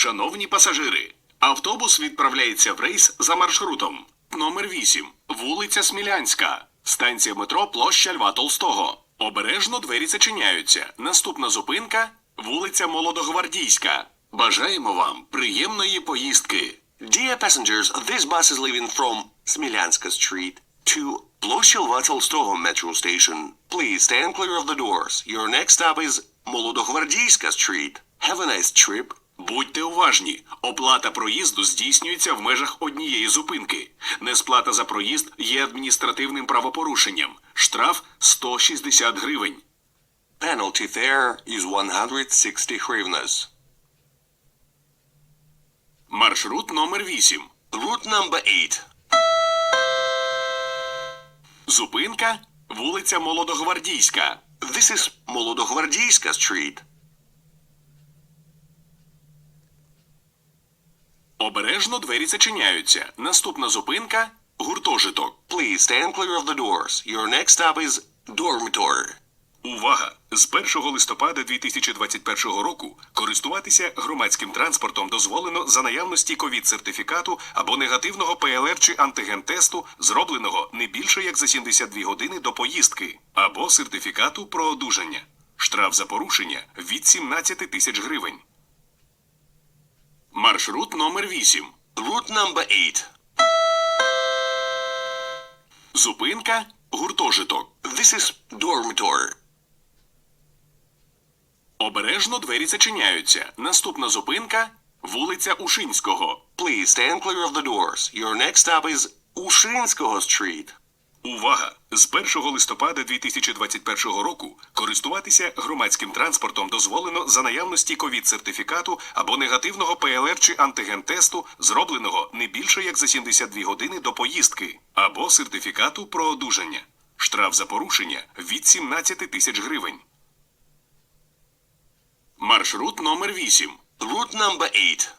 Шановні пасажири, автобус відправляється в рейс за маршрутом. Номер 8. Вулиця Смілянська. Станція метро Площа Льва Толстого. Обережно двері зачиняються. Наступна зупинка вулиця Молодогвардійська. Бажаємо вам приємної поїздки. Dear passengers, this bus is leaving from Smilyanska Street to Ploshilva Tolstovo metro station. Please stand clear of the doors. Your next stop is Molodogvardeyska Street. Have a nice trip. Будьте уважні, оплата проїзду здійснюється в межах однієї зупинки. Несплата за проїзд є адміністративним правопорушенням. Штраф 160 гривень. Penalty fare is 160 hryvnias. Маршрут номер 8. Route number 8. Зупинка вулиця Молодогвардійська. This is Molodogvardeyska Street. Обережно двері зачиняються. Наступна зупинка гуртожиток. Please stand clear of the doors. Your next stop is dormitory. Увага! З 1 листопада 2021 року користуватися громадським транспортом дозволено за наявності ковід-сертифікату або негативного ПЛР чи антиген-тесту, зробленого не більше як за 72 години до поїздки, або сертифікату про одужання. Штраф за порушення від 17 тисяч гривень. Маршрут номер 8. Route number 8. Зупинка гуртожиток. This is dormitory. Обережно двері зачиняються. Наступна зупинка вулиця Ушинського. Please stand clear of the doors. Your next stop is Ushinskoho Street. Увага! З 1 листопада 2021 року користуватися громадським транспортом дозволено за наявності ковід-сертифікату або негативного ПЛР чи антиген-тесту, зробленого не більше як за 72 години до поїздки, або сертифікату про одужання. Штраф за порушення від 17 тисяч гривень. Маршрут номер 8. Route number 8.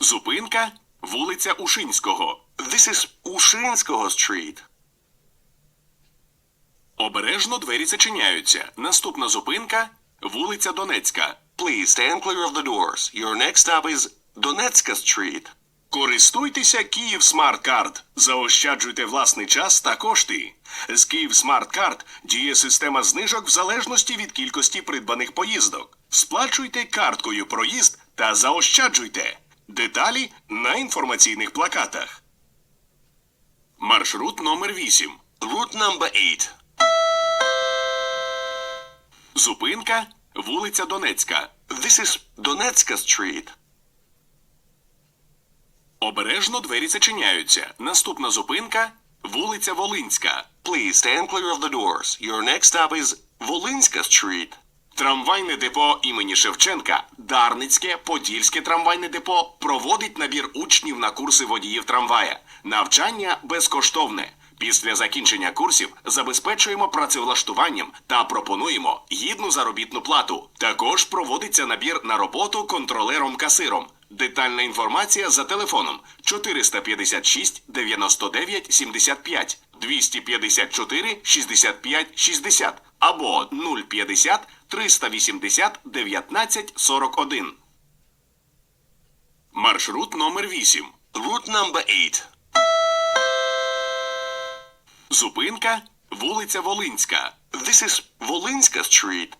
Зупинка вулиця Ушинського. This is Ushinskoho Street. Обережно двері зачиняються. Наступна зупинка вулиця Донецька. Please stand clear of the doors. Your next stop is Donetska Street. Користуйтеся Київ Смарт Карт. Заощаджуйте власний час та кошти. З Київ Смарт Карт діє система знижок в залежності від кількості придбаних поїздок. Сплачуйте карткою проїзд та заощаджуйте. Деталі на інформаційних плакатах. Маршрут номер 8. Route number 8. Зупинка вулиця Донецька. This is Donetska Street. Обережно двері зачиняються. Наступна зупинка вулиця Волинська. Please stand clear of the doors. Your next stop is Volinska Street. Трамвайне депо імені Шевченка, Дарницьке, Подільське трамвайне депо проводить набір учнів на курси водіїв трамвая. Навчання безкоштовне. Після закінчення курсів забезпечуємо працевлаштуванням та пропонуємо гідну заробітну плату. Також проводиться набір на роботу контролером-касиром. Детальна інформація за телефоном 456 99 75 254 65 60 або 050 380 19 41. Маршрут номер 8. Route number 8. Зупинка вулиця Волинська. This is Volinska Street.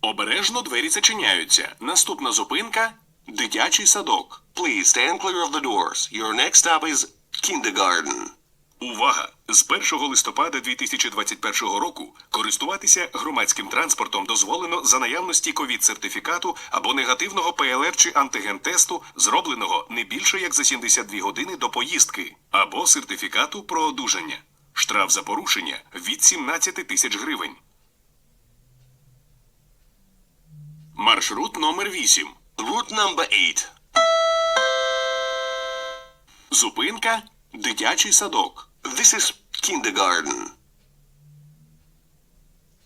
Обережно двері зачиняються. Наступна зупинка дитячий садок. Please stand clear of the doors. Your next stop is kindergarten. Увага! З 1 листопада 2021 року користуватися громадським транспортом дозволено за наявності ковід-сертифікату або негативного ПЛР чи антиген-тесту, зробленого не більше як за 72 години до поїздки, або сертифікату про одужання. Штраф за порушення від 17 тисяч гривень. Маршрут номер 8. Route number 8. Зупинка дитячий садок. This is kindergarten.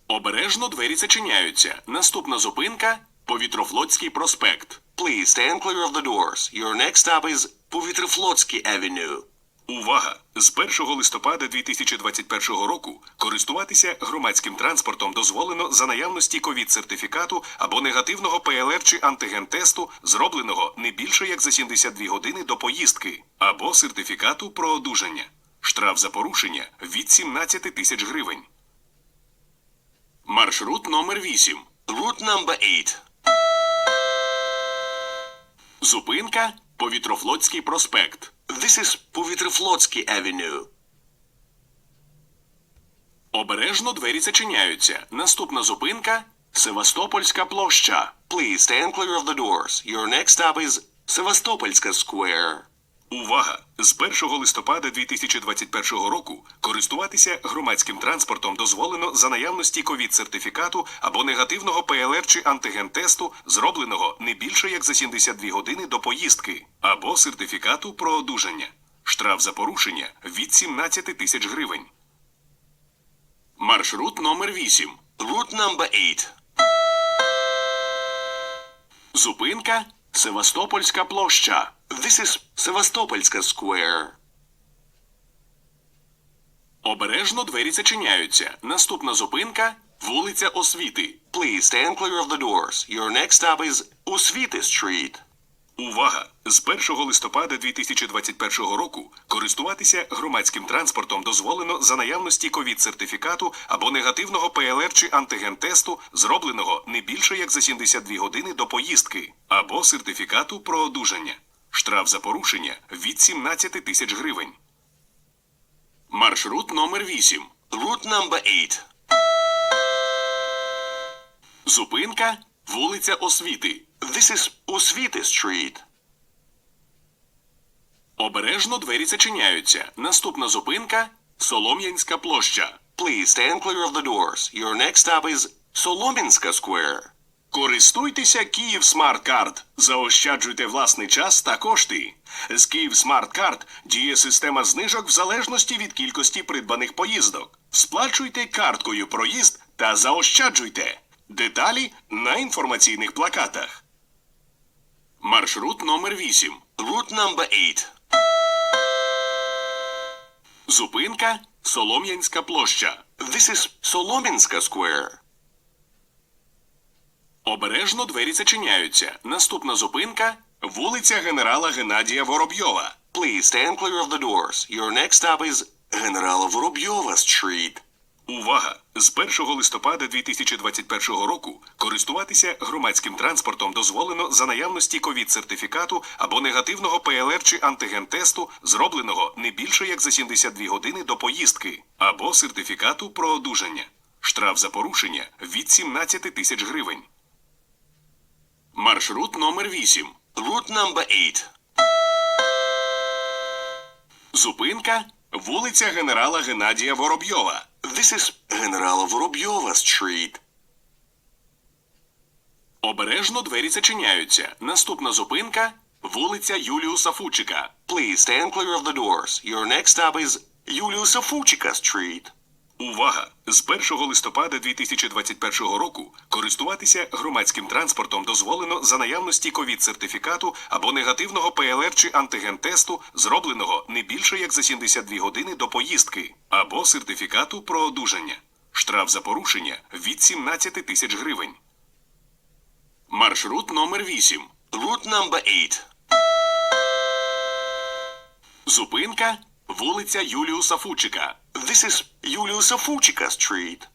Обережно двері зачиняються. Наступна зупинка Повітрофлотський проспект. Please stand clear of the doors. Your next stop is Povitroflotsky Avenue. Увага! З 1 листопада 2021 року користуватися громадським транспортом дозволено за наявності ковід-сертифікату або негативного ПЛР чи антиген-тесту, зробленого не більше як за 72 години до поїздки, або сертифікату про одужання. Штраф за порушення від 17 тисяч гривень. Маршрут номер 8. Route number 8. Зупинка Повітрофлотський проспект. This is Повітрифлотський Avenue. Обережно двері зачиняються. Наступна зупинка Севастопольська площа. Please stand clear of the doors. Your next stop is Sevastopolska Square. Увага! З 1 листопада 2021 року користуватися громадським транспортом дозволено за наявності ковід-сертифікату або негативного ПЛР чи антиген-тесту, зробленого не більше як за 72 години до поїздки, або сертифікату про одужання. Штраф за порушення від 17 тисяч гривень. Маршрут номер 8. Route number 8. Зупинка Севастопольська площа. This is Sevastopolska Square. Обережно двері зачиняються. Наступна зупинка вулиця Освіти. Please stand clear of the doors. Your next stop is Osvita Street. Увага! З 1 листопада 2021 року користуватися громадським транспортом дозволено за наявності ковід-сертифікату або негативного ПЛР чи антиген-тесту, зробленого не більше як за 72 години до поїздки, або сертифікату про одужання. Штраф за порушення від 17 тисяч гривень. Маршрут номер 8. Route number 8. Зупинка вулиця Освіти. This is Osvita Street. Обережно двері зачиняються. Наступна зупинка Солом'янська площа. Please stand clear of the doors. Your next stop is Solominska Square. Користуйтеся Київ Смарт Карт. Заощаджуйте власний час та кошти. З Київ Смарт Карт діє система знижок в залежності від кількості придбаних поїздок. Сплачуйте карткою проїзд та заощаджуйте. Деталі на інформаційних плакатах. Маршрут номер 8. Route number 8. Зупинка Солом'янська площа. This is Solominska Square. Обережно двері зачиняються. Наступна зупинка вулиця генерала Геннадія Воробйова. Please stand clear of the doors. Your next stop is Generala Vorobyova Street. Увага! З 1 листопада 2021 року користуватися громадським транспортом дозволено за наявності ковід-сертифікату або негативного ПЛР чи антиген-тесту, зробленого не більше як за 72 години до поїздки, або сертифікату про одужання. Штраф за порушення від 17 тисяч гривень. Маршрут номер 8. Route number 8. Зупинка вулиця генерала Геннадія Воробйова. This is Generala Vorobyova Street. Обережно двері зачиняються. Наступна зупинка вулиця Юліуса Фучика. Please stand clear of the doors. Your next stop is Juliusa Fuchika Street. Увага! З 1 листопада 2021 року користуватися громадським транспортом дозволено за наявності ковід-сертифікату або негативного ПЛР чи антиген-тесту, зробленого не більше як за 72 години до поїздки, або сертифікату про одужання. Штраф за порушення від 17 тисяч гривень. Маршрут номер 8. Route number 8. Зупинка вулиця Юліуса Фучика. This is Juliusa Fuchika Street.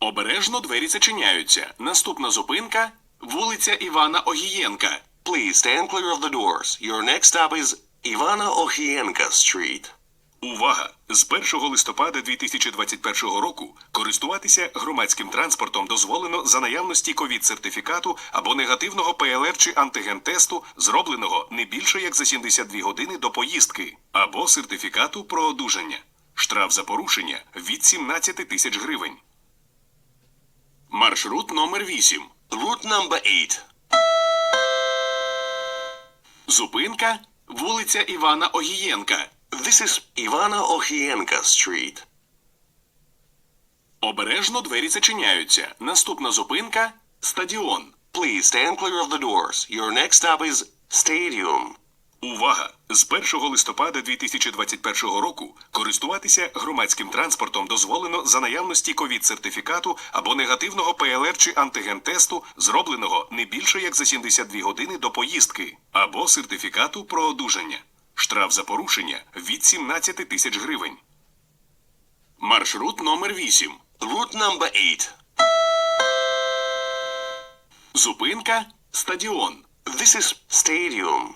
Обережно двері зачиняються. Наступна зупинка вулиця Івана Огієнка. Please stand clear of the doors. Your next stop is Івана Ohienka Street. Увага! З 1 листопада 2021 року користуватися громадським транспортом дозволено за наявності ковід-сертифікату або негативного ПЛР чи антиген-тесту, зробленого не більше як за 72 години до поїздки, або сертифікату про одужання. Штраф за порушення від 17 тисяч гривень. Маршрут номер 8. Route number 8. Зупинка вулиця Івана Огієнка. This is Ivana Ohienka Street. Обережно двері зачиняються. Наступна зупинка стадіон. Please stand clear of the doors. Your next stop is Stadium. Увага! З 1 листопада 2021 року користуватися громадським транспортом дозволено за наявності ковід-сертифікату або негативного ПЛР чи антиген-тесту, зробленого не більше як за 72 години до поїздки, або сертифікату про одужання. Штраф за порушення від 17 тисяч гривень. Маршрут номер 8. Route number 8. Зупинка стадіон. This is stadium.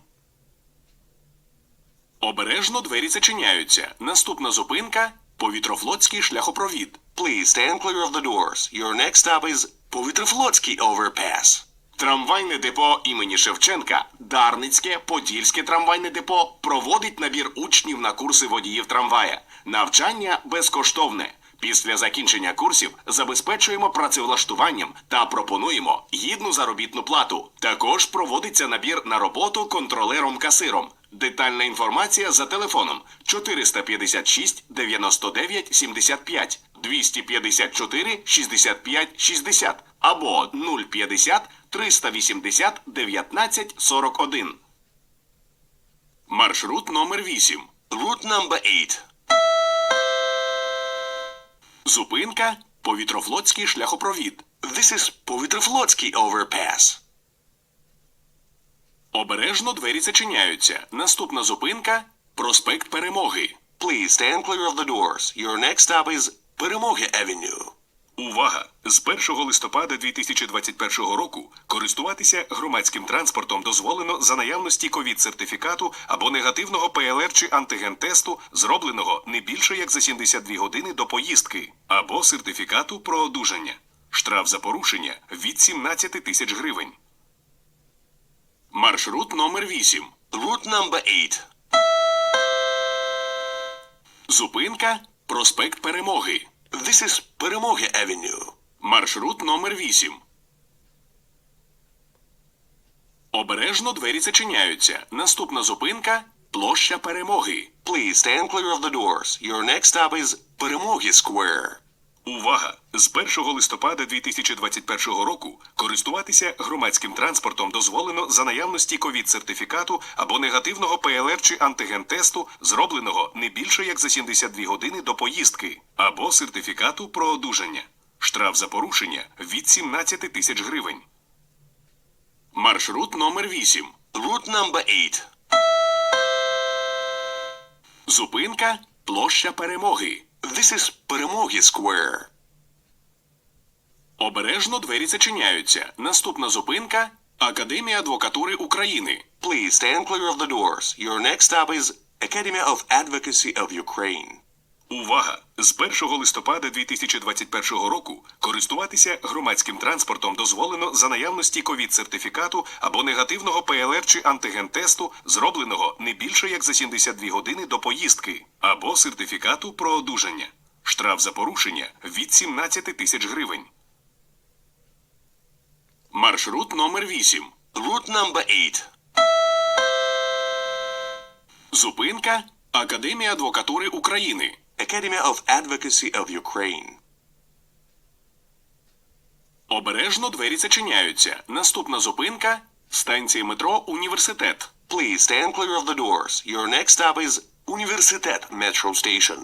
Обережно двері зачиняються. Наступна зупинка повітрофлотський шляхопровід. Please stand clear of the doors. Your next stop is Повітрифлотський overpass. Трамвайне депо імені Шевченка, Дарницьке, Подільське трамвайне депо проводить набір учнів на курси водіїв трамвая. Навчання безкоштовне. Після закінчення курсів забезпечуємо працевлаштуванням та пропонуємо гідну заробітну плату. Також проводиться набір на роботу контролером-касиром. Детальна інформація за телефоном 456 99 75 254 65 60 або 050 380 19 41. Маршрут номер 8. Route number 8. Зупинка повітрофлотський шляхопровід. This is Повітрифлотський overpass. Обережно двері зачиняються. Наступна зупинка проспект Перемоги. Please stand clear of the doors. Your next stop is Перемоги Avenue. Увага! З 1 листопада 2021 року користуватися громадським транспортом дозволено за наявності ковід-сертифікату або негативного ПЛР чи антиген-тесту, зробленого не більше як за 72 години до поїздки, або сертифікату про одужання. Штраф за порушення від 17 тисяч гривень. Маршрут номер 8. Route number 8. Зупинка проспект Перемоги. This is Перемоги Avenue. Маршрут номер 8. Обережно двері зачиняються. Наступна зупинка площа Перемоги. Please stand clear of the doors. Your next stop is Перемоги Square. Увага! З 1 листопада 2021 року користуватися громадським транспортом дозволено за наявності ковід-сертифікату або негативного ПЛР чи антиген-тесту, зробленого не більше як за 72 години до поїздки, або сертифікату про одужання. Штраф за порушення від 17 тисяч гривень. Маршрут номер 8. Route number 8. Зупинка площа Перемоги. This is Перемоги Square. Обережно двері зачиняються. Наступна зупинка Академія адвокатури України. Please stand clear of the doors. Your next stop is Academy of Advocacy of Ukraine. Увага! З 1 листопада 2021 року користуватися громадським транспортом дозволено за наявності ковід-сертифікату або негативного ПЛР чи антиген-тесту, зробленого не більше як за 72 години до поїздки, або сертифікату про одужання. Штраф за порушення від 17 тисяч гривень. Маршрут номер 8. Route number 8. Зупинка Академія адвокатури України. Academy of Advocacy of Ukraine. Обережно двері зачиняються. Наступна зупинка станція метро Університет. Please stand clear of the doors. Your next stop is Університет Metro Station.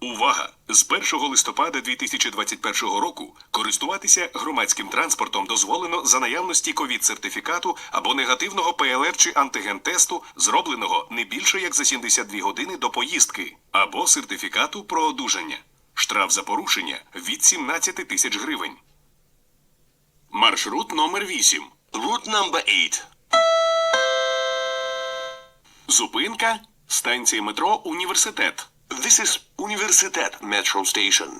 Увага! З 1 листопада 2021 року користуватися громадським транспортом дозволено за наявності ковід-сертифікату або негативного ПЛР чи антиген-тесту, зробленого не більше як за 72 години до поїздки, або сертифікату про одужання. Штраф за порушення від 17 тисяч гривень. Маршрут номер 8. Route number 8. Зупинка станція метро Університет. This is Університет Metro Station.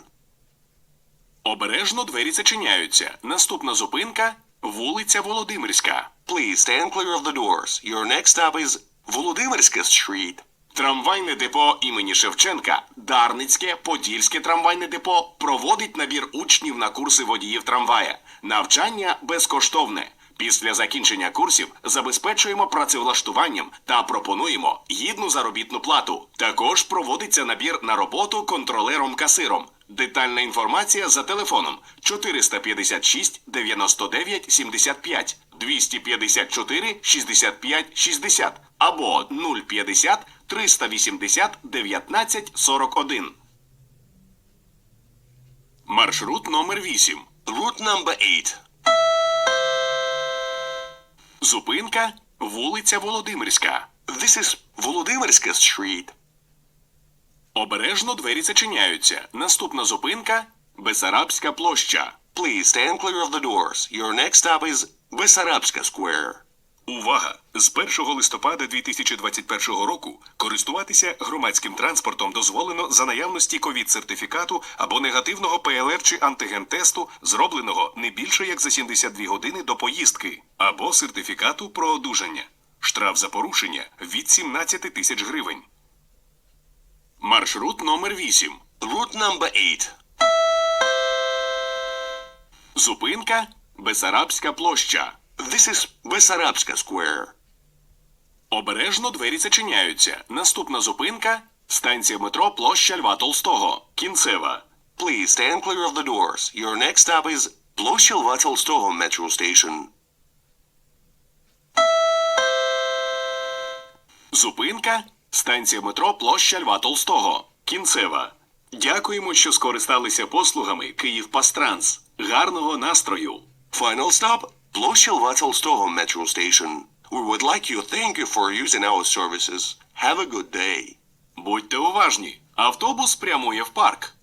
Обережно двері зачиняються. Наступна зупинка вулиця Володимирська. Please stand clear of the doors. Your next stop is Володимирська Street. Трамвайне депо імені Шевченка, Дарницьке, Подільське трамвайне депо проводить набір учнів на курси водіїв трамвая. Навчання безкоштовне. Після закінчення курсів забезпечуємо працевлаштуванням та пропонуємо гідну заробітну плату. Також проводиться набір на роботу контролером-касиром. Детальна інформація за телефоном 456 99 75 254 65 60 або 050 380 19 41. Маршрут номер 8. Route number 8. Зупинка вулиця Володимирська. This is Володимирська Street. Обережно двері зачиняються. Наступна зупинка Бесарабська площа. Please stand clear of the doors. Your next stop is Бесарабська Square. Увага! З 1 листопада 2021 року користуватися громадським транспортом дозволено за наявності ковід-сертифікату або негативного ПЛР чи антиген-тесту, зробленого не більше як за 72 години до поїздки, або сертифікату про одужання. Штраф за порушення від 17 тисяч гривень. Маршрут номер 8. Route number 8. Зупинка Бесарабська площа. This is Bessarabska Square. Обережно двері зачиняються. Наступна зупинка станція метро площа Льва Толстого. Кінцева. Please stand clear of the doors. Your next stop is Площа Льва Толстого Metro Station. Зупинка станція метро площа Льва Толстого. Кінцева. Дякуємо, що скористалися послугами Київ Пастранс. Гарного настрою! Final stop, Площа Льва Толстого Metro Station. We would like you to thank you for using our services. Have a good day. Будьте уважні! Автобус прямує в парк.